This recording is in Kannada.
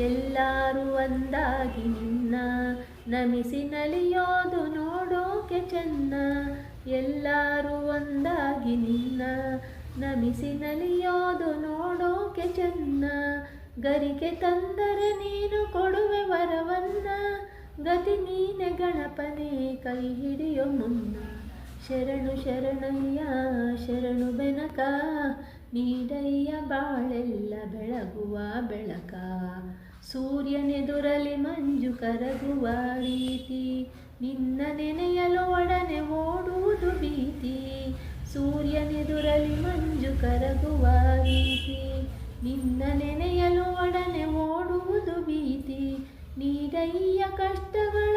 ಎಲ್ಲರೂ ಒಂದಾಗಿ ನಿನ್ನ ನಮಿಸಿ ನಲಿಯೋದು ನೋಡೋಕೆ ಚೆನ್ನ. ಎಲ್ಲರೂ ಒಂದಾಗಿ ನಿನ್ನ ನಮಿಸಿ ನಲಿಯೋದು ನೋಡೋಕೆ ಚೆನ್ನ. ಗರಿಗೆ ತಂದರೆ ನೀನು ಕೊಡುವೆ ವರವನ್ನ. ಗತಿ ನೀನೆ ಗಣಪನೇ, ಕೈ ಹಿಡಿಯೋ ಮುನ್ನ. ಶರಣು ಶರಣಯ್ಯ, ಶರಣು ಬೆನಕ. ನೀಡಯ್ಯ ಬಾಳೆಲ್ಲ ಬೆಳಗುವ ಬೆಳಕ. ಸೂರ್ಯನೆದುರಲಿ ಮಂಜು ಕರಗುವ ರೀತಿ. ನಿನ್ನ ನೆನೆಯಲು ಒಡನೆ ಓಡುವುದು ಭೀತಿ. ಸೂರ್ಯನೆದುರಲಿ ಮಂಜು ಕರಗುವ ರೀತಿ. ನಿನ್ನ ನೆನೆಯಲು ಒಡನೆ ಓಡುವುದು ಭೀತಿ. ನೀಡಯ್ಯ ಕಷ್ಟಗಳ